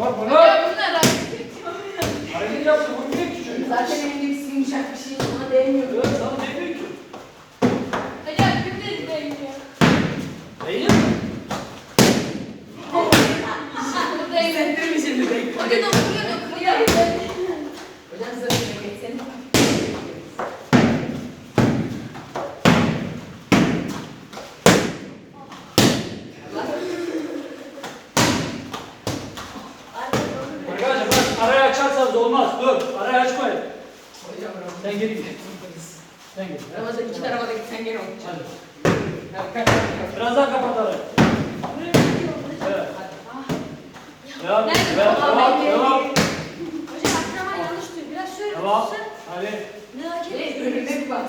Bak bana. Ya bunlar abi. Hareket yaptı. Ki çocuk. Zaten elimdeki açarsanız olmaz. Dur. Arayı açmayın. Sen geri git. Sen git. Ramazan iki tarafa da git. Sen geri ol. Hadi. Biraz daha kapat arayı. Evet. Devam. Devam. Devam. Hocam akraban yanlış diyor. Biraz şöyle Tamam. Hadi. Ne acele? Şey, Önüne bir bak.